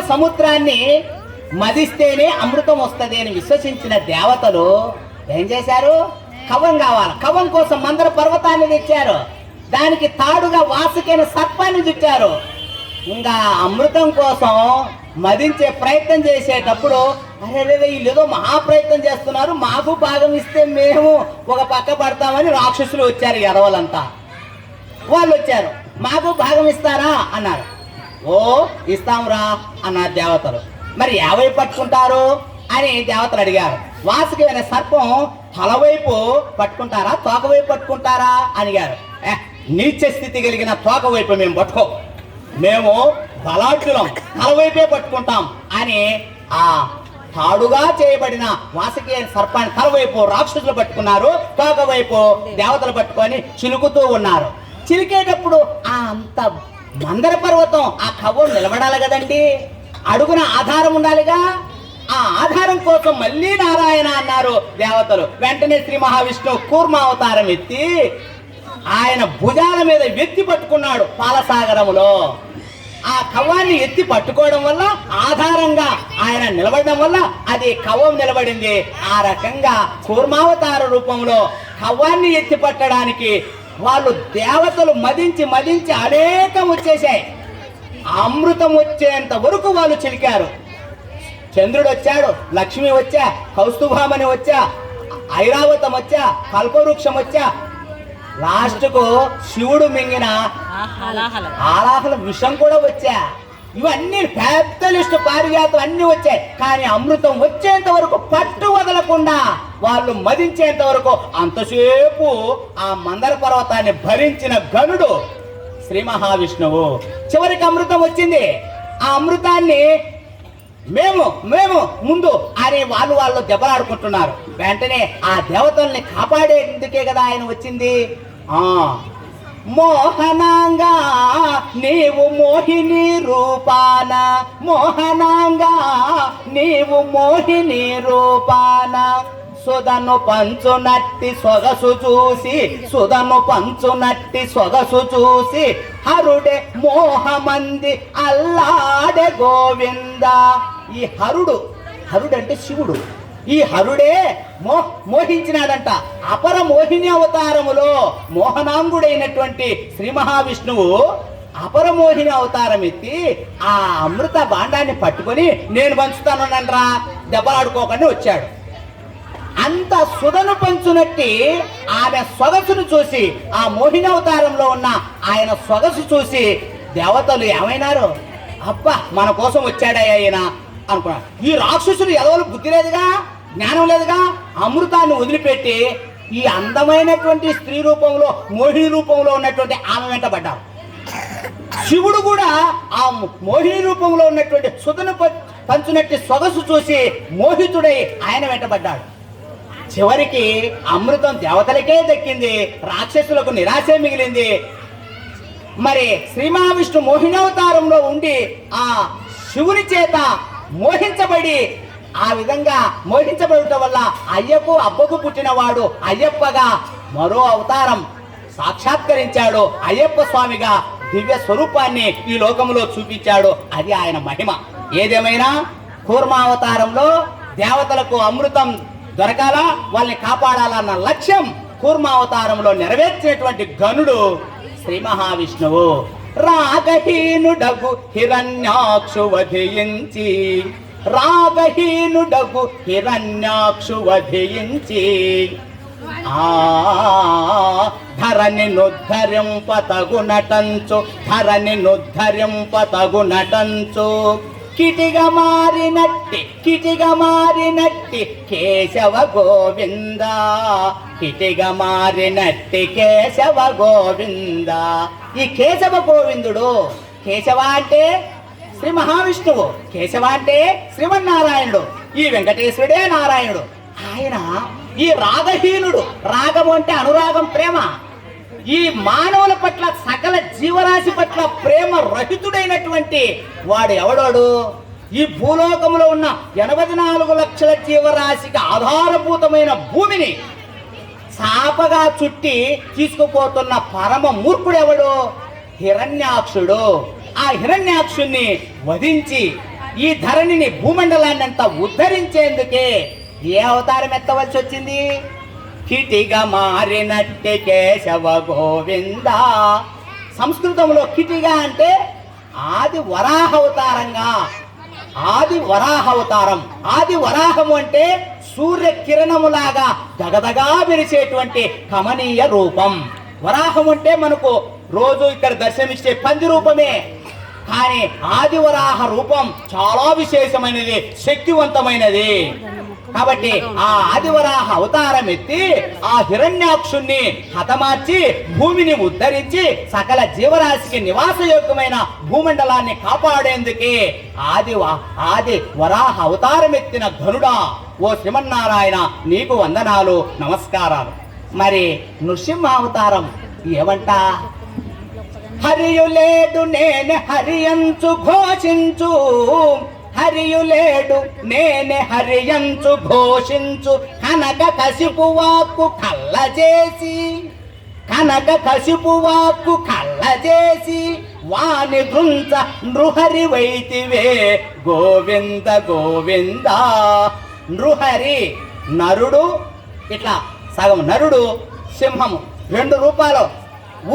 సముద్రాన్ని మదిస్తేనే అమృతం వస్తుంది అని విశ్వసించిన దేవతలు ఏం చేశారు? కవం కావాలి. కవం కోసం మందర పర్వతాన్ని తెచ్చారు. దానికి తాడుగా వాసుకైన సర్పాన్ని చుట్టారు. ఇంకా అమృతం కోసం మదించే ప్రయత్నం చేసేటప్పుడు అరే రే వీళ్ళు ఏదో మహాప్రయత్నం చేస్తున్నారు. మాకు భాగం ఇస్తే మేము ఒక పక్క పడతామని రాక్షసులు వచ్చారు ఎదవలంతా వాళ్ళు వచ్చారు. మాకు భాగం ఇస్తారా? అన్నారు. ఓ ఇస్తాంరా అన్నారు దేవతలు. మరి యాభై పట్టుకుంటారు అని దేవతలు అడిగారు. వాసుకి అనే సర్పం తలవైపు పట్టుకుంటారా తోకవైపు పట్టుకుంటారా అడిగారు. "ఏ, నీచ స్థితి కలిగిన తోకవైపు మేము పట్టుకో మేము బలాఢ్యులం తలవైపే పట్టుకుంటాం అని ఆ తాడుగా చేయబడిన వాసుకి అనే సర్పాన్ని తలవైపు రాక్షసులు పట్టుకున్నారు తోకవైపు దేవతలు పట్టుకొని చిలుకుతూ ఉన్నారు. చిలికేటప్పుడు ఆ అంత మందర పర్వతం ఆ కవ్వం నిలబడాలి కదండి. అడుగున ఆధారం ఉండాలిగా. ఆ ఆధారం కోసం మళ్ళీ నారాయణ అన్నారు దేవతలు. వెంటనే శ్రీ మహావిష్ణు కూర్మ అవతారం ఎత్తి ఆయన భుజాల మీద ఎత్తి పట్టుకున్నాడు పాలసాగరములో. ఆ కవ్వాన్ని ఎత్తి పట్టుకోవడం వల్ల ఆధారంగా ఆయన నిలబడడం వల్ల అది కవ్వం నిలబడింది. ఆ రకంగా కూర్మావతార రూపంలో కవ్వాన్ని ఎత్తి పట్టడానికి వాళ్ళు దేవతలు మదించి మదించి అనేకం వచ్చేసాయి అమృతం వచ్చేంత వరకు వాళ్ళు చిలికారు. చంద్రుడు వచ్చాడు లక్ష్మి వచ్చా కౌస్తుభామని వచ్చా ఐరావతం వచ్చా కల్పవృక్షం వచ్చా. లాస్ట్కు శివుడు మింగిన ఆలాహల విషం కూడా వచ్చా. ఇవన్నీ పెద్ద లిస్టు పారిజాతం అన్ని వచ్చాయి. కానీ అమృతం వచ్చేంత వరకు పట్టు వదలకుండా వాళ్ళు మదించేంత వరకు అంతసేపు ఆ మందర పర్వతాన్ని భరించిన గనుడు శ్రీ మహావిష్ణువు. చివరికి అమృతం వచ్చింది. ఆ అమృతాన్ని మేము మేము ముందు అనే వాళ్ళు వాళ్ళు దెబ్బలాడుకుంటున్నారు. వెంటనే ఆ దేవతల్ని కాపాడేందుకే కదా ఆయన వచ్చింది? ఆ. మోహనాంగా నీవు మోహిని రూపాన. మోహనాంగా నీవు మోహిని రూపాన. సుధను పంచునట్టి సొగసు చూసి సుధను పంచునట్టి సొగసు చూసి హరుడే మోహమంది అల్లాడే గోవింద. ఈ హరుడు హరుడు అంటే శివుడు. ఈ హరుడే మో మోహించినాడంట. అపర మోహిని అవతారములో మోహనాంగుడైనటువంటి శ్రీ మహావిష్ణువు అపరమోహిని అవతారం ఎత్తి ఆ అమృత బాండాన్ని పట్టుకొని నేను పంచుతానరా దెబ్బలాడుకోకుండా వచ్చాడు. అంత సుధను పంచునట్టి ఆమె సొగసును చూసి ఆ మోహిని అవతారంలో ఉన్న ఆయన సొగసు చూసి దేవతలు ఏమైనారు? అబ్బా మన కోసం వచ్చాడయ్యా ఆయన అనుకున్నారు ఈ రాక్షసుడు ఎదవలు బుద్ధి లేదుగా జ్ఞానం లేదుగా అమృతాన్ని వదిలిపెట్టి ఈ అందమైనటువంటి స్త్రీ రూపంలో మోహిని రూపంలో ఉన్నటువంటి ఆమె వెంటబడ్డారు శివుడు కూడా ఆ మోహిని రూపంలో ఉన్నటువంటి సుధను పంచునట్టి సొగసు చూసి మోహితుడై ఆయన వెంటబడ్డాడు చివరికి అమృతం దేవతలకే దక్కింది. రాక్షసులకు నిరాశే మిగిలింది. మరి శ్రీ మహావిష్ణు మోహినావతారంలో ఉండి ఆ శివుని చేత మోహించబడి ఆ విధంగా మోహించబడటం వల్ల అయ్యకు అబ్బకు పుట్టినవాడు అయ్యప్పగా మరో అవతారం సాక్షాత్కరించాడు. అయ్యప్ప స్వామిగా దివ్య స్వరూపాన్ని ఈ లోకంలో చూపించాడు. అది ఆయన మహిమ. ఏదేమైనా కూర్మావతారంలో దేవతలకు అమృతం దొరకాలా? వాళ్ళని కాపాడాలన్న లక్ష్యం కూర్మావతారంలో నెరవేర్చేటువంటి గనుడు శ్రీ మహావిష్ణువు. రాగహీనుడగు హిరణ్యాక్షు వధించి రాగహీనుడగు హిరణ్యాక్షు వధించి ఆ ధరణి నుద్ధరింపతగు నటంచు ధరణి నుద్ధరింపతగు నటంచు కిటిగా మారినట్టి కిటిగా మారినట్టి కేశవ గోవింద. కిటిగా మారినట్టి కేశవ గోవింద. ఈ కేశవ గోవిందుడు కేశవ అంటే శ్రీ మహావిష్ణువు కేశవ అంటే శ్రీమన్నారాయణుడు ఈ వెంకటేశ్వరుడే నారాయణుడు. ఆయన ఈ రాగహీనుడు. రాగము అంటే అనురాగం ప్రేమ. ఈ మానవుల పట్ల సకల జీవరాశి పట్ల ప్రేమ రహితుడైనటువంటి వాడు ఎవడాడు? ఈ భూలోకంలో ఉన్న ఎనభై నాలుగు లక్షల జీవరాశికి ఆధారభూతమైన భూమిని చాపగా చుట్టి తీసుకుపోతున్న పరమ మూర్ఖుడెవడు హిరణ్యాక్షుడు. ఆ హిరణ్యాక్షుణ్ణి వధించి ఈ ధరణిని భూమండలాన్ని అంతా ఉద్ధరించేందుకే ఏ అవతారం ఎత్తవలసి వచ్చింది కిటిగా మారినట్టి కేశవ గోవింద. సంస్కృతంలో కిటిగా అంటే ఆది వరాహవతారంగా ఆది వరాహవతారం ఆది వరాహము అంటే సూర్య కిరణములాగా దగదగా మెరిసేటువంటి కమనీయ రూపం. వరాహం అంటే మనకు రోజు ఇక్కడ దర్శనమిచ్చే పంది రూపమే. కానీ ఆదివరాహ రూపం చాలా విశేషమైనది శక్తివంతమైనది. కాబట్టి ఆ ఆదివరాహ అవతారం ఎత్తి ఆ హిరణ్యాక్షుణ్ణి హతమార్చి భూమిని ఉద్ధరించి సకల జీవరాశికి నివాసయోగ్యమైన భూమండలాన్ని కాపాడేందుకే ఆది ఆది వరాహ అవతారం ఎత్తిన ధనుడా ఓ శ్రీమన్నారాయణ నీకు వందనాలు నమస్కారాలు. మరి నృసింహ అవతారం ఏమంటా హరియులేడు నేను హరియంచు ఘోషించు. హరియులేడు నేనే హరియంచు ఘోషించు కనక కసిపు వాక్కు కళ్ళ చేసి కనక కసిపు వాక్కు కళ్ళ చేసి వాని గృంచ నృహరి వైతివే గోవింద గోవింద. నృహరి నరుడు ఇట్లా సగం నరుడు సింహము రెండు రూపాలు.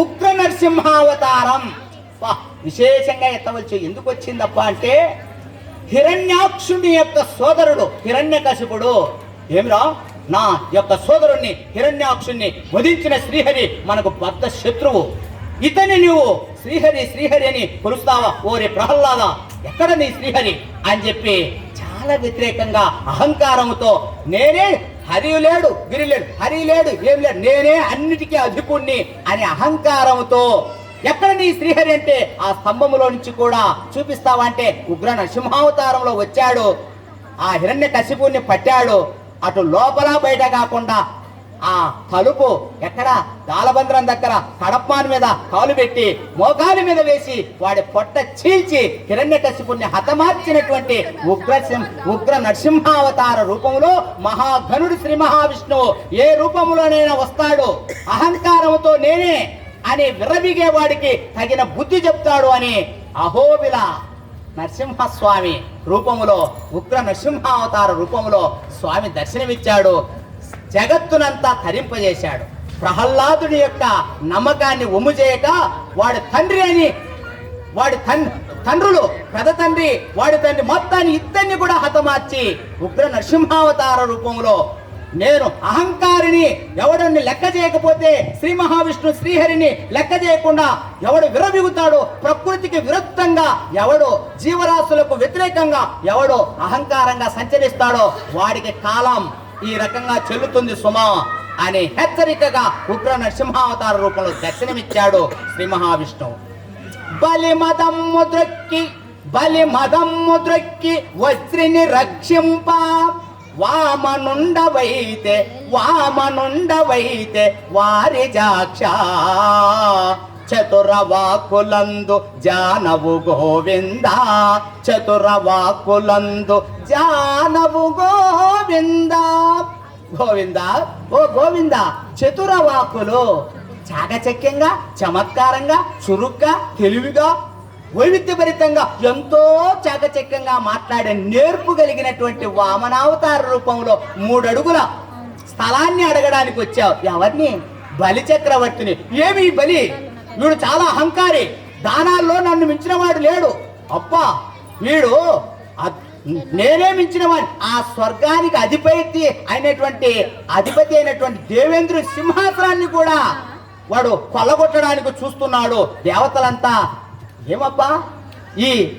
ఉగ్ర నరసింహావతారం విశేషంగా ఎత్తవచ్చు ఎందుకు వచ్చిందప్ప అంటే హిరణ్యాక్షుని యొక్క సోదరుడు హిరణ్యకశిపుడు. ఏమిరా? నా యొక్క సోదరుణ్ణి హిరణ్యాక్షుణ్ణి వధించిన శ్రీహరి మనకు బద్ద శత్రువు. ఇతని నువ్వు శ్రీహరి శ్రీహరి అని కొలుస్తావా? ఓరే ప్రహ్లాద ఎక్కడ నీ శ్రీహరి? అని చెప్పి చాలా వ్యతిరేకంగా అహంకారముతో నేనే హరి లేడు గిరి లేడు హరి లేడు ఏం లేడు నేనే అన్నిటికీ అధికుణ్ణి అని అహంకారముతో ఎక్కడ నీ శ్రీహరి అంటే ఆ స్తంభములో నుంచి కూడా చూపిస్తావంటే ఉగ్ర నరసింహావతారంలో వచ్చాడు. ఆ హిరణ్య కశిపుని పట్టాడు. అటు లోపల బయట కాకుండా ఆ తలుపు ఎక్కడ? దాలబంద్రం దగ్గర కడప్మాన్ మీద కాలు పెట్టి మోకాలి మీద వేసి వాడి పొట్ట చీల్చి హిరణ్య కశిపుణ్ణి హతమార్చినటువంటి ఉగ్ర ఉగ్ర నరసింహావతార రూపంలో మహాఘనుడు శ్రీ మహావిష్ణువు ఏ రూపంలోనైనా వస్తాడు. అహంకారముతో నేనే అని విర్రబిగే వాడికి తగిన బుద్ధి చెప్తాడు అని అహోబిల నరసింహస్వామి రూపములో ఉగ్ర నరసింహావతార రూపములో స్వామి దర్శనమిచ్చాడు. జగత్తునంతా తరింపజేశాడు. ప్రహ్లాదుడి యొక్క నమ్మకాన్ని ఒమ్ము చేయక వాడి తండ్రి అని వాడి తన్ తండ్రులు పెద్ద తండ్రి వాడి తండ్రి మొత్తాన్ని ఇద్దరిని కూడా హతమార్చి ఉగ్ర నరసింహావతార రూపంలో నేను అహంకారిని ఎవడన్ని లెక్క చేయకపోతే శ్రీ మహావిష్ణు శ్రీహరిని లెక్క చేయకుండా ఎవడు విరబిగుతాడో ప్రకృతికి విరుద్ధంగా ఎవడు జీవరాశులకు వ్యతిరేకంగా ఎవడు అహంకారంగా సంచరిస్తాడో వాడికి కాలం ఈ రకంగా చెల్లుతుంది సుమా అని హెచ్చరికగా ఉగ్ర నరసింహావతార రూపంలో దర్శనమిచ్చాడు శ్రీ మహావిష్ణువు బలి మదమ్ము ద్రొక్కి బలి మదమ్ము ద్రొక్కి వజ్రిని రక్షింప వామనుండవైతే వామనుండవైతే వారి జాక్ష. చతురవాకులందు జానవు గోవింద. చతురవాకులందు జానవు గోవింద. గోవింద? ఓ గోవింద చతురవాకులు చాకచక్యంగా చమత్కారంగా చురుగ్గా తెలివిగా వైవిధ్యభరితంగా ఎంతో చాకచక్యంగా మాట్లాడే నేర్పు కలిగినటువంటి వామనావతార రూపంలో మూడు అడుగుల స్థలాన్ని అడగడానికి వచ్చావు. ఎవరిని? బలి చక్రవర్తిని. ఏమి బలి? వీడు చాలా అహంకారి. దానాల్లో నన్ను మించినవాడు లేడు. అబ్బా వీడు నేనే మించిన వాడిని ఆ స్వర్గానికి అధిపతి అయినటువంటి అధిపతి అయినటువంటి దేవేంద్రుడి సింహాసనాన్ని కూడా వాడు కొల్లగొట్టడానికి చూస్తున్నాడు. దేవతలంతా ఏమబ్బా ఈ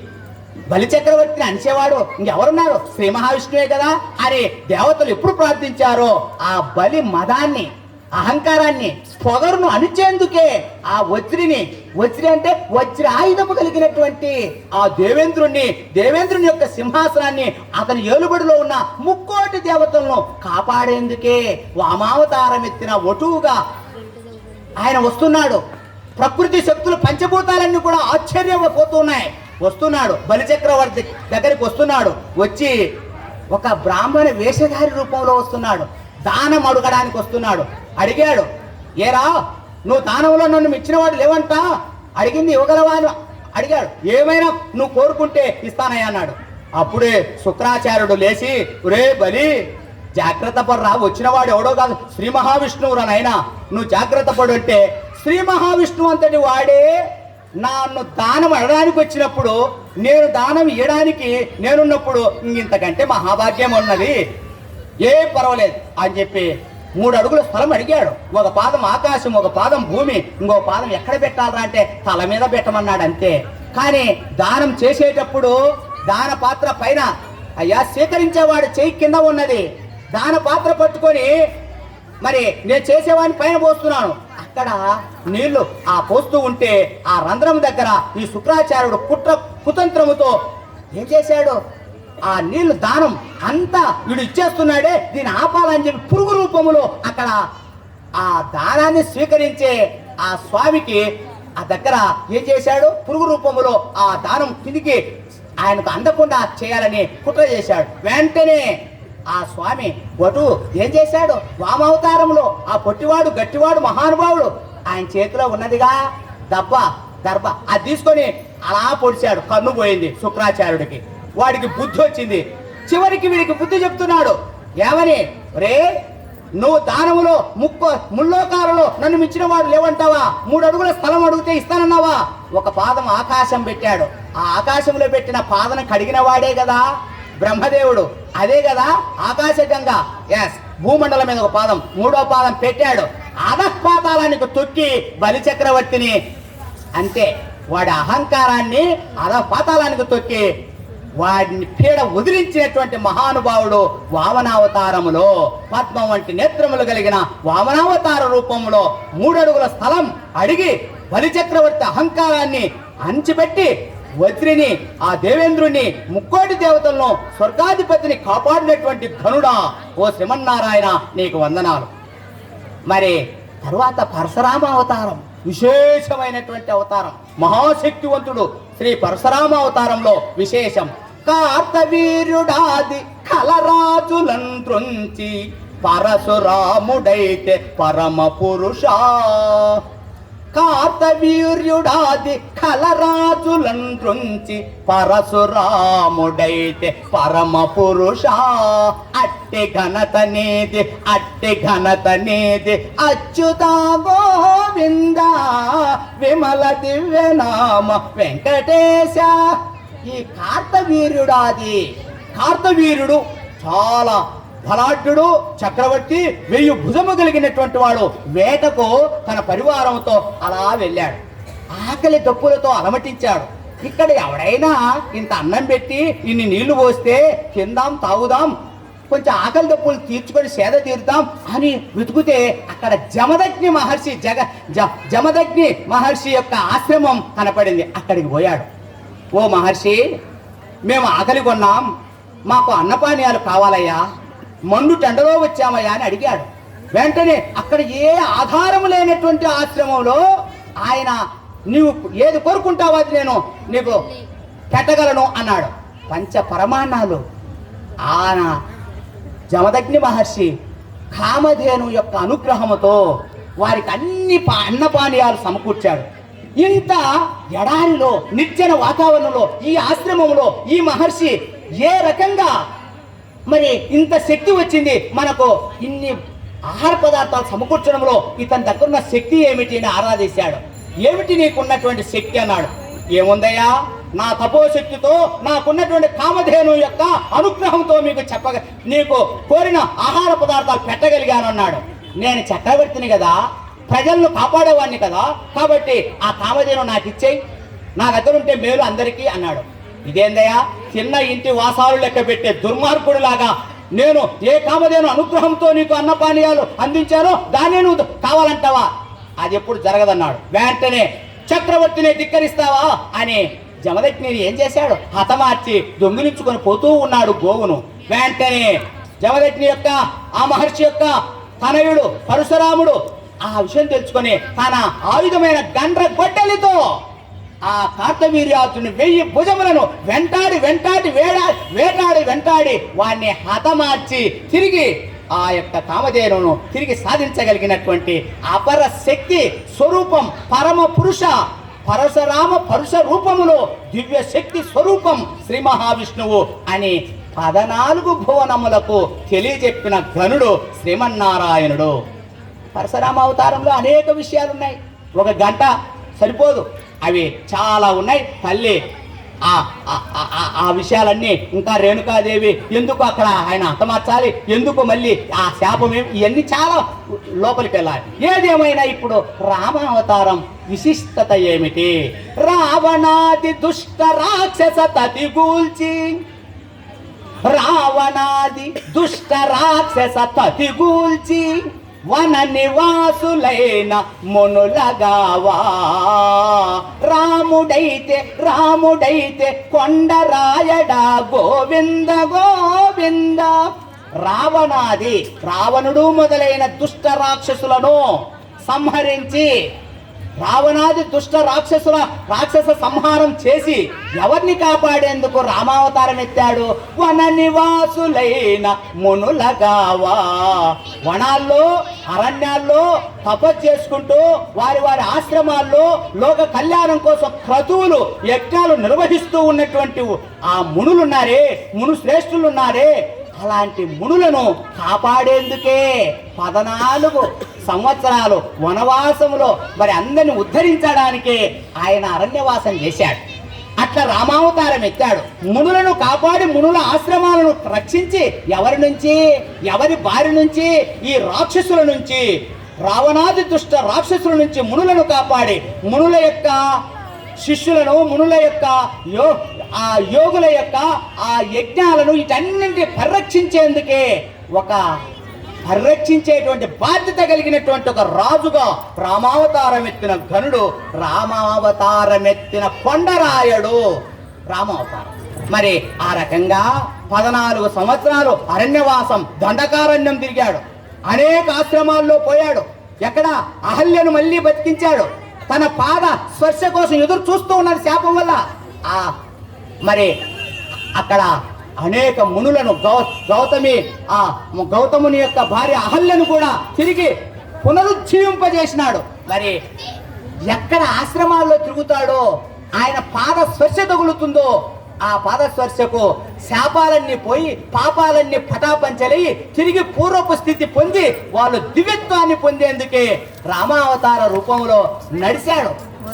బలి చక్రవర్తిని అనిచేవాడు ఇంకెవరున్నారు? శ్రీ మహావిష్ణువే కదా. అని దేవతలు ఎప్పుడు ప్రార్థించారో? ఆ బలి మదాన్ని అహంకారాన్ని పొగరును అణిచేందుకే ఆ వజ్రిని వజ్రి అంటే వజ్ర ఆయుధము కలిగినటువంటి ఆ దేవేంద్రుణ్ణి దేవేంద్రుని యొక్క సింహాసనాన్ని అతని ఏలుబడిలో ఉన్న ముక్కోటి దేవతలను కాపాడేందుకే వామావతారం ఎత్తిన వటువుగా ఆయన వస్తున్నాడు. ప్రకృతి శక్తులు పంచభూతాలన్నీ కూడా ఆశ్చర్యపోతున్నాయి వస్తున్నాడు. బలిచక్రవర్తి దగ్గరికి వస్తున్నాడు. వచ్చి ఒక బ్రాహ్మణ వేషధారి రూపంలో వస్తున్నాడు. దానం అడగడానికి వస్తున్నాడు. అడిగాడు ఏరా నువ్వు దానంలో నన్ను ఇచ్చినవాడు లేవంట? అడిగింది ఇవ్వగలవాడు అడిగాడు ఏమైనా నువ్వు కోరుకుంటే ఇస్తానయ్యా అన్నాడు. అప్పుడే శుక్రాచార్యుడు లేచి రే బలి జాగ్రత్త పడరా. వచ్చినవాడు ఎవడో కాదు. శ్రీ మహావిష్ణువు రా నువ్వు జాగ్రత్త పడు అంటే శ్రీ మహావిష్ణువు అంతటి వాడే నన్ను దానం అడడానికి వచ్చినప్పుడు నేను దానం ఇవ్వడానికి నేనున్నప్పుడు ఇంతకంటే మహాభాగ్యం ఉన్నది. ఏం పర్వాలేదు అని చెప్పి మూడు అడుగుల స్థలం అడిగాడు. ఒక పాదం ఆకాశం ఒక పాదం భూమి ఇంకో పాదం ఎక్కడ పెట్టాలరా అంటే తల మీద పెట్టమన్నాడు అంతే. కానీ దానం చేసేటప్పుడు దాన పాత్ర పైన అయ్యా స్వీకరించేవాడు చేయి కింద ఉన్నది. దాన పాత్ర పట్టుకొని మరి నేను చేసేవాడిని పైన పోస్తున్నాను. అక్కడ నీళ్ళు ఆ పోస్తూ ఉంటే ఆ రంధ్రం దగ్గర ఈ శుక్రాచార్యుడు కుట్ర కుతంత్రముతో ఏం చేశాడు? ఆ నీళ్ళు దానం అంతా వీడు ఇచ్చేస్తున్నాడే దీన్ని ఆపాలని చెప్పి పురుగు రూపములో అక్కడ ఆ దానాన్ని స్వీకరించే ఆ స్వామికి ఆ దగ్గర ఏం చేశాడు? పురుగు రూపములో ఆ దానం కిందికి ఆయనకు అందకుండా చేయాలని కుట్ర చేశాడు. వెంటనే ఆ స్వామి వటు ఏం చేశాడు? వామావతారంలో ఆ పొట్టివాడు గట్టివాడు మహానుభావుడు ఆయన చేతిలో ఉన్నదిగా? దబ్బ దర్భ. అది తీసుకొని అలా పొడిచాడు. కన్ను పోయింది శుక్రాచార్యుడికి. వాడికి బుద్ధి వచ్చింది. చివరికి వీడికి బుద్ధి చెప్తున్నాడు. ఏమని? రే నువ్వు దానములో ముక్కో ముల్లోకాలలో నన్ను మించిన వాడు లేవంటావా? మూడు అడుగుల స్థలం అడిగితే ఇస్తానన్నావా? ఒక పాదం ఆకాశం పెట్టాడు. ఆ ఆకాశంలో పెట్టిన పాదన కడిగిన వాడే కదా బ్రహ్మదేవుడు. అదే కదా ఆకాశగంగా ఎస్ భూమండలం మీద ఒక పాదం మూడో పాదం పెట్టాడు. అధపాతాలానికి తొక్కి బలి చక్రవర్తిని. అంతే. వాడి అహంకారాన్ని అధపాతాలానికి తొక్కి వాడిని పీడ వదిలించినటువంటి మహానుభావుడు వామనావతారములో పద్మం వంటి నేత్రములు కలిగిన వామనావతార రూపంలో మూడడుగుల స్థలం అడిగి బలిచక్రవర్తి అహంకారాన్ని అంచిపెట్టి వజ్రిని ఆ దేవేంద్రుని ముక్కోటి దేవతలను స్వర్గాధిపతిని కాపాడినటువంటి ధనుడా ఓ శ్రీమన్నారాయణ నీకు వందనాలు. మరి తరువాత పరశురామ అవతారం విశేషమైనటువంటి అవతారం. మహాశక్తివంతుడు శ్రీ పరశురామ అవతారంలో విశేషం. కార్తవీర్యుడాది కలరాజులంత్రుంచి పరశురాముడైతే పరమ పురుష కాతవీర్యుడాది కలరాజులంత్రుంచి పరశురాముడైతే పరమ పురుష అట్టి ఘనతనేది అట్టి ఘనతనేది అచ్యుతా గోవింద విమల దివ్యనామ వెంకటేశ. ఈ కార్తవీర్యుడాది కార్తవీర్యుడు చాలా బలాఢ్యుడు చక్రవర్తి వెయ్యి భుజము కలిగినటువంటి వాడు వేటకు తన పరివారంతో అలా వెళ్ళాడు. ఆకలి దప్పులతో అలమటించాడు. ఇక్కడ ఎవడైనా ఇంత అన్నం పెట్టి ఇన్ని నీళ్ళు పోస్తే తిందాం తాగుదాం కొంచెం ఆకలి దప్పులు తీర్చుకొని సేద తీరుతాం అని వెతుకుతే అక్కడ జమదగ్ని మహర్షి జగ జ జమదగ్ని మహర్షి యొక్క ఆశ్రమం కనపడింది. అక్కడికి పోయాడు. ఓ మహర్షి మేము ఆకలి కొన్నాం. మాకు అన్నపానీయాలు కావాలయ్యా. మన్ను టెండలో వచ్చామయ్యా అని అడిగాడు. వెంటనే అక్కడ ఏ ఆధారం లేనటువంటి ఆశ్రమంలో ఆయన నీవు ఏది కోరుకుంటావో అది నేను నీకు పెట్టగలను అన్నాడు. పంచ పరమాణాలు ఆయన జమదగ్ని మహర్షి కామధేను యొక్క అనుగ్రహముతో వారికి అన్ని పా అన్నపానీయాలు సమకూర్చాడు. ఇంత ఎడారిలో నిర్జన వాతావరణంలో ఈ ఆశ్రమంలో ఈ మహర్షి ఏ రకంగా మరి ఇంత శక్తి వచ్చింది మనకు ఇన్ని ఆహార పదార్థాలు సమకూర్చడంలో ఇతని దగ్గర ఉన్న శక్తి ఏమిటి అని ఆరాధించాడు ఏమిటి నీకున్నటువంటి శక్తి అన్నాడు. ఏముందయ్యా? నా తపోశక్తితో నాకున్నటువంటి కామధేను యొక్క అనుగ్రహంతో మీకు చెప్పగ నీకు కోరిన ఆహార పదార్థాలు పెట్టగలిగాను అన్నాడు. నేను చక్రవర్తిని కదా ప్రజలను కాపాడేవాడిని కదా కాబట్టి ఆ కామధేను నాకు ఇచ్చేయి నా దగ్గర ఉంటే మేలు అందరికీ అన్నాడు. ఇదేందయ్యా? చిన్న ఇంటి వాసాలు లెక్క పెట్టే దుర్మార్గుడిలాగా నేను ఏ కామధేను అనుగ్రహంతో నీకు అన్నపానీయాలు అందించానో దాన్ని నువ్వు కావాలంటావా? అది ఎప్పుడు జరగదన్నాడు. వెంటనే చక్రవర్తిని ధిక్కరిస్తావా అని జమదగ్ని ఏం చేశాడు? హతమార్చి దొంగిలించుకొని పోతూ ఉన్నాడు గోవును. వెంటనే జమదగ్ని యొక్క ఆ మహర్షి యొక్క తనయుడు పరశురాముడు ఆ విషయం తెలుసుకొని తన ఆయుధమైన గండ్ర గొడ్డలితో ఆ కార్తవీర్యాతుని వెయ్యి భుజములను వెంటాడి వెంటాడి వేడా వేటాడి వెంటాడి వాణ్ణి హతమార్చి తిరిగి ఆ యొక్క కామధేనును తిరిగి సాధించగలిగినటువంటి అపర శక్తి స్వరూపం పరమ పురుష పరశురామ పరుష రూపములో దివ్య శక్తి స్వరూపం శ్రీ మహావిష్ణువు అని పదనాలుగు భువనములకు తెలియజెప్పిన ఘనుడు శ్రీమన్నారాయణుడు. పరశురామ అవతారంలో అనేక విషయాలు ఉన్నాయి ఒక గంట సరిపోదు. అవి చాలా ఉన్నాయి. తల్లి ఆ ఆ- విషయాలన్నీ ఇంకా రేణుకాదేవి ఎందుకు అక్కడ ఆయన హతమార్చాలి? ఎందుకు మళ్ళీ ఆ శాపం ఏమి ఇవన్నీ చాలా లోపలికి వెళ్ళాలి. ఏదేమైనా ఇప్పుడు రామ అవతారం విశిష్టత ఏమిటి? రావణాది దుష్ట రాక్షస తతిగూల్చి రావణాది దుష్ట రాక్షస తతిగూల్చి వన నివాసులైన మునులగావా. రాముడైతే రాముడైతే కొండరాయడా గోవింద గోవింద. రావణాది రావణుడు మొదలైన దుష్ట రాక్షసులను సంహరించి రావణాది దుష్ట రాక్షసుల రాక్షస సంహారం చేసి ఎవరిని కాపాడేందుకు రామావతారం ఎత్తాడు? వన నివాసులైన మునులగావా. వనాల్లో అరణ్యాల్లో తపస్సు చేసుకుంటూ వారి వారి ఆశ్రమాల్లో లోక కళ్యాణం కోసం క్రతువులు యజ్ఞాలు నిర్వహిస్తూ ఉన్నటువంటి ఆ మునులున్నారే మును శ్రేష్ఠులు ఉన్నారే అలాంటి మునులను కాపాడేందుకే పదనాలుగు సంవత్సరాలు వనవాసములో మరి అందరిని ఉద్ధరించడానికే ఆయన అరణ్యవాసం చేశాడు. అట్లా రామావతారం ఎత్తాడు మునులను కాపాడి మునుల ఆశ్రమాలను రక్షించి ఎవరి నుంచి? ఎవరి బారి నుంచి? ఈ రాక్షసుల నుంచి. రావణాది దుష్ట రాక్షసుల నుంచి మునులను కాపాడి మునుల యొక్క శిష్యులను మునుల యొక్క యో ఆ యోగుల యొక్క ఆ యజ్ఞాలను వీటన్నింటి పరిరక్షించేందుకే ఒక పరిరక్షించేటువంటి బాధ్యత కలిగినటువంటి ఒక రాజుగా రామావతారమెత్తిన ఘనుడు రామావతారమెత్తిన కొండరాయడు రామావతారం. మరి ఆ రకంగా పదనాలుగు సంవత్సరాలు అరణ్యవాసం దండకారణ్యం తిరిగాడు. అనేక ఆశ్రమాల్లో పోయాడు. ఎక్కడ? అహల్యను మళ్ళీ బతికించాడు. తన పాద స్పర్శ కోసం ఎదురు చూస్తూ ఉన్నాడు శాపం వల్ల. ఆ మరి అక్కడ అనేక మునులను గౌ గౌతమి ఆ గౌతముని యొక్క భార్య అహల్యను కూడా తిరిగి పునరుజ్జీవింపజేసినాడు. మరి ఎక్కడ ఆశ్రమాల్లో తిరుగుతాడో ఆయన పాద స్పర్శ తగులుతుందో ఆ పాదస్పర్శకు శాపాలన్నీ పోయి పాపాలన్నీ పటాపంచలై తిరిగి పూర్వపు స్థితి పొంది వాళ్ళు దివ్యత్వాన్ని పొందేందుకే రామావతార రూపంలో నడిచాడు.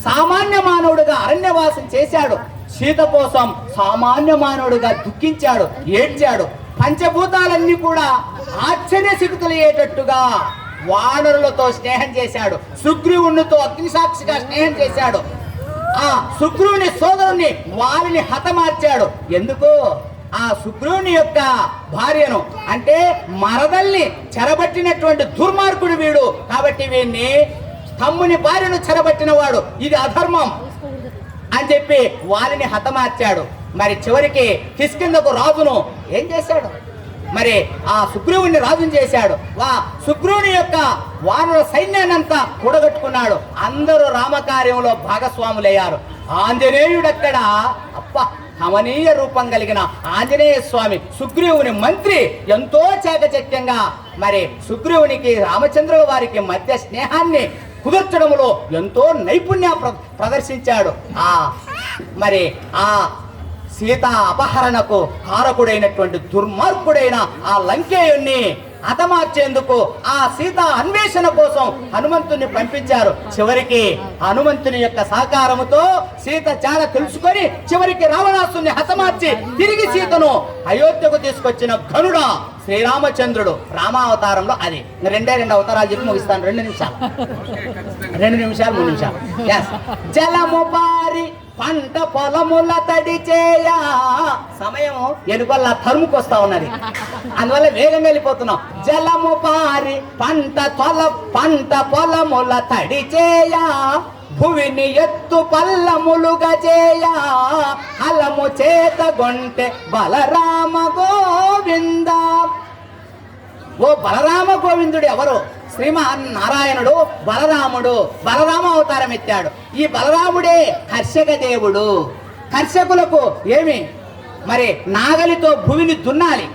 సామాన్య మానవుడిగా అరణ్యవాసం చేశాడు. సీత కోసం సామాన్య మానవుడిగా దుఃఖించాడు ఏడ్చాడు. పంచభూతాలన్నీ కూడా ఆశ్చర్యశక్తులయ్యేటట్టుగా వానరులతో స్నేహం చేశాడు. సుగ్రీవునితో అగ్నిసాక్షిగా స్నేహం చేశాడు. ఆ సుగ్రీవుని సోదరుని వారిని హతమార్చాడు. ఎందుకు? ఆ సుగ్రీవుని యొక్క భార్యను అంటే మరదల్ని చెరబట్టినటువంటి దుర్మార్గుడు వీడు. కాబట్టి వీడిని తమ్ముని భార్యను చెరబట్టిన వాడు ఇది అధర్మం. అని చెప్పి వారిని హతమార్చాడు. మరి చివరికి కిష్కిందకు రాజును ఏం చేశాడు? మరి ఆ సుగ్రీవుని రాజుని చేశాడు. వా సుగ్రీవుని యొక్క వానర సైన్యాన్నంతా కూడగట్టుకున్నాడు. అందరూ రామకార్యంలో భాగస్వాములయ్యారు. ఆంజనేయుడక్కడ అప్ప కమనీయ రూపం కలిగిన ఆంజనేయ స్వామి సుగ్రీవుని మంత్రి ఎంతో చాకచక్యంగా మరి సుగ్రీవునికి రామచంద్రుల వారికి మధ్య స్నేహాన్ని కుదర్చడంలో ఎంతో నైపుణ్య ప్ర- ప్రదర్శించాడు. ఆ మరి ఆ సీత అపహరణకు కారకుడైనటువంటి దుర్మార్గుడైన ఆ లంకేయుణ్ణి హతమార్చేందుకు ఆ సీత అన్వేషణ కోసం హనుమంతుని పంపించారు. చివరికి హనుమంతుని యొక్క సహకారముతో సీత చాలా తెలుసుకొని చివరికి రావణాసుని హతమార్చి తిరిగి సీతను అయోధ్యకు తీసుకొచ్చిన ఘనుడా శ్రీరామచంద్రుడు రామావతారంలో అది. రెండే రెండు అవతారాలు చెప్పి ముగిస్తాను. రెండు నిమిషాలు. రెండు నిమిషాలు మూడు నిమిషాలు జలము పారి పంట పొలముల తడి చేయ. సమయం ఎనుకొల్ల తరుముకొస్తా ఉన్నది. అందువల్ల వేగం వెళ్ళిపోతున్నాం. జలము పారి పంట పొల పంట పొలముల తడి చేయ. భువిని ఎత్తు పల్లములుగా చేయ హలము చేత గొంటె బలరామ గోవింద. ఓ బలరామ గోవిందుడు ఎవరు? శ్రీమన్ నారాయణుడు బలరాముడు. బలరామ అవతారం ఎత్తాడు. ఈ బలరాముడే కర్షక దేవుడు. కర్షకులకు ఏమి? మరి నాగలితో భూమిని దున్నాలి.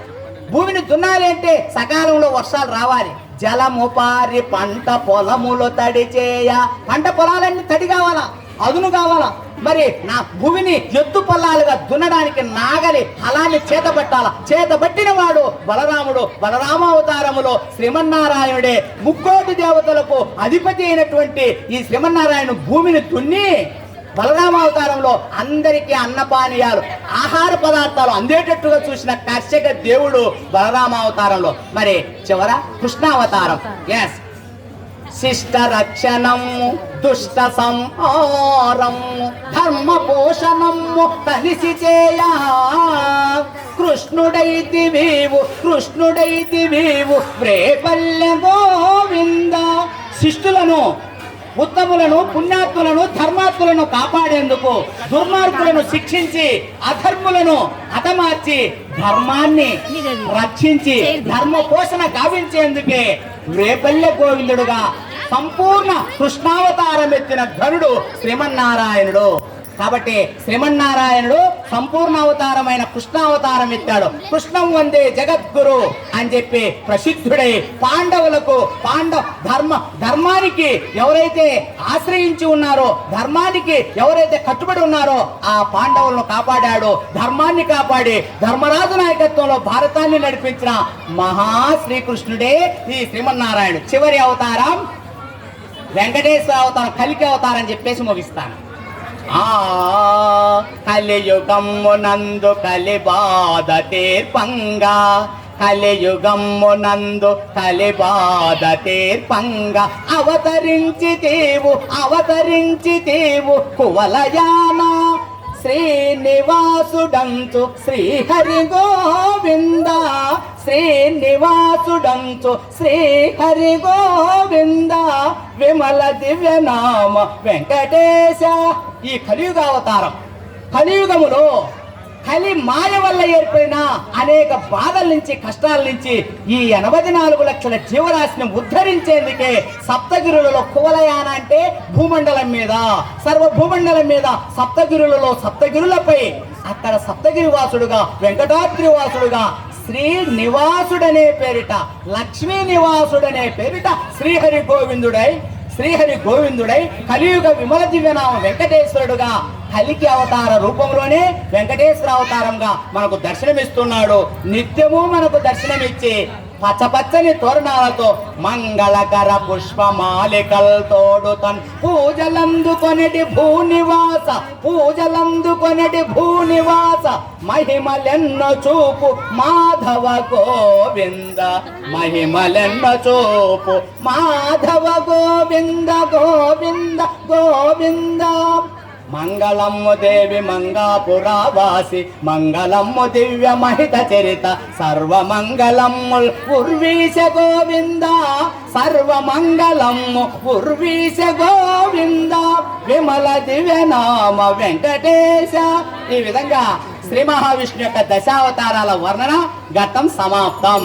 భూమిని దున్నాలి అంటే సకాలంలో వర్షాలు రావాలి. జలము పారి పంట పొలములు తడి చేయ. పంట పొలాలన్నీ తడి కావాలా? అదును కావాలా? మరి నా భూమిని ఎత్తు పల్లాలుగా దున్నడానికి నాగలి హలాన్ని చేతబట్టాల? చేతబట్టిన వాడు బలరాముడు బలరామావతారములో శ్రీమన్నారాయణుడే. ముక్కోటి దేవతలకు అధిపతి అయినటువంటి ఈ శ్రీమన్నారాయణ భూమిని దున్ని బలరామావతారంలో అందరికీ అన్నపానీయాలు ఆహార పదార్థాలు అందేటట్టుగా చూసిన కర్షక దేవుడు బలరామావతారంలో. మరి చివర కృష్ణావతారం. ఎస్ శిష్ట రక్షణము దుష్ట సంహారము ధర్మ పోషణము కలిసి చేయ. కృష్ణుడైతి వీవు కృష్ణుడైతి వీవు రేపల్లె గోవింద. శిష్టులను ఉత్తములను పుణ్యాత్ములను ధర్మాత్ములను కాపాడేందుకు దుర్మార్గులను శిక్షించి అధర్ములను హతమార్చి ధర్మాన్ని రక్షించి ధర్మ పోషణ గావించేందుకే రేపల్లె గోవిందుడుగా సంపూర్ణ కృష్ణావతారం ఎత్తిన ధనుడు శ్రీమన్నారాయణుడు. కాబట్టి శ్రీమన్నారాయణుడు సంపూర్ణ అవతారమైన కృష్ణ అవతారం ఎత్తాడు. కృష్ణం వందే జగద్గురు అని చెప్పి ప్రసిద్ధుడై పాండవులకు పాండవ ధర్మ ధర్మానికి ఎవరైతే ఆశ్రయించి ఉన్నారో ధర్మానికి ఎవరైతే కట్టుబడి ఉన్నారో ఆ పాండవులను కాపాడాడు. ధర్మాన్ని కాపాడి ధర్మరాజు నాయకత్వంలో భారతాన్ని నడిపించిన మహా శ్రీకృష్ణుడే ఈ శ్రీమన్నారాయణుడు. చివరి అవతారం వెంకటేశ్వర అవతారం కలికి అవతారం చెప్పేసి ముగిస్తాను. ఆ కలియుగమ్మునందు కలి బాధ తీర్పంగా. కలియుగమ్మునందు కలి బాధ తీర్పంగా. అవతరించి తీవు అవతరించి తీవు కువలయానా శ్రీనివాసుడంచు శ్రీహరి గోవింద శ్రీనివాసుడంచు శ్రీహరి గోవింద విమల దివ్యనామ వెంకటేశ. ఈ కలియుగ అవతారం కలియుగములో కలి మాయ వల్ల ఏర్పడిన అనేక బాధల నుంచి కష్టాల నుంచి ఈ ఎనభై నాలుగు లక్షల జీవరాశిని ఉద్ధరించేందుకే సప్తగిరులలో కువలయాన అంటే భూమండలం మీద సర్వ భూమండలం మీద సప్తగిరులలో సప్తగిరులపై అక్కడ సప్తగిరి వాసుడుగా వెంకటాద్రి వాసుడుగా శ్రీ నివాసుడనే పేరిట లక్ష్మీ నివాసుడనే పేరిట శ్రీహరి గోవిందుడై శ్రీహరి గోవిందుడై కలియుగ విమల దివ్యనామ వెంకటేశ్వరుడుగా కలికి అవతార రూపంలోనే వెంకటేశ్వర అవతారంగా మనకు దర్శనమిస్తున్నాడు. నిత్యము మనకు దర్శనమిచ్చి పచ్చపచ్చని తోరణాలతో మంగళకర పుష్పమాలికలతోడు తన్ పూజలందుకొనిటి భూనివాస పూజలందుకొనిటి భూనివాస మహిమలెన్నో చూపు మాధవ గోవింద మహిమలెన్నో చూపు మాధవ గోవింద గోవింద గోవింద. మంగళమ్ము దేవి మంగాపురావాసి మంగళమ్ము దివ్య మహిత చరిత సర్వమంగళమ్ముల్ ఉర్వీశ గోవింద సర్వమంగళమ్ము ఉర్వీశ గోవింద విమల దివ్య నామ వెంకటేశ. ఈ విధంగా శ్రీ మహావిష్ణు యొక్క దశావతారాల వర్ణన ఘట్టం సమాప్తం.